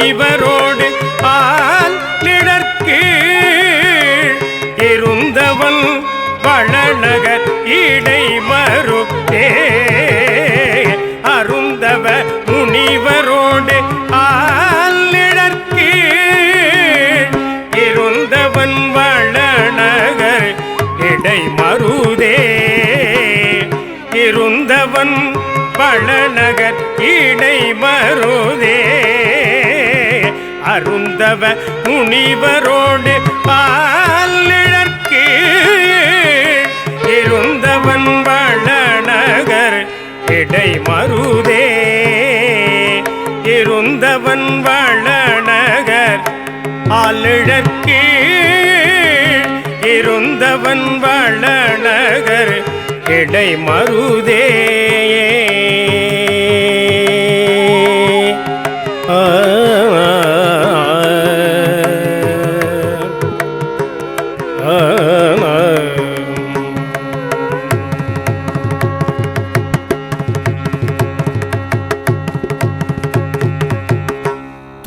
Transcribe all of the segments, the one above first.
முனிவரோடு all நிழற்கு இருந்தவன் வளநகர் இடை மறுத்தே. அருந்தவ முனிவரோடு ஆல் நிழற்கு இருந்தவன் வளநகர் இடை மருதே இருந்தவன் பழநகர் இடை மருதே அருந்தவ முனிவரோடு பாலிழற்கு இருந்தவன் வளநகர் இடை மருதே. இருந்தவன் வளநகர் ஆளிழற்கு இருந்தவன் வளநகர் இடை மருதே.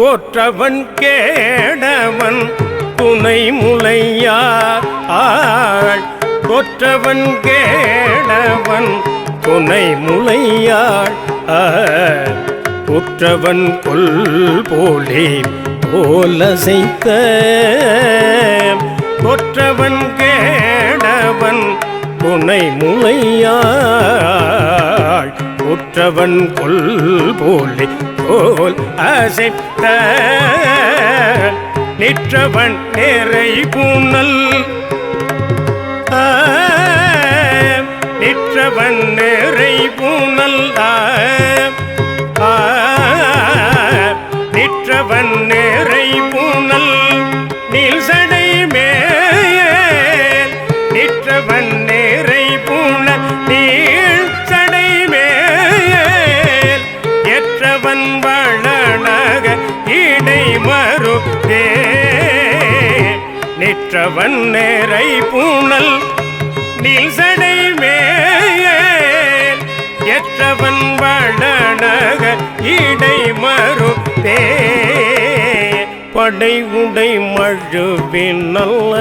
தோற்றவன் கேடவன் துணை முலையார் ஆள். தோற்றவன் கேடவன் துணை முலையாள் ஆள். கொல் போலே போலசைத்த தொற்றவன் கேடவன் துணை முலையாள் உற்றவன் கொல் போலே போல் அசைத்த. நிற்றவன் நிறை பூனல் நிற்றவன் நிறை பூனல் நிற்றவன் நிறை பூனல் நீல் சடை மேல் நிற்றவன் நிற்றவன் நேரை பூனல் நீல்சடை மேல் எற்றவன் வளநக இடை மறுதே படை உடை மழுவின் நல்ல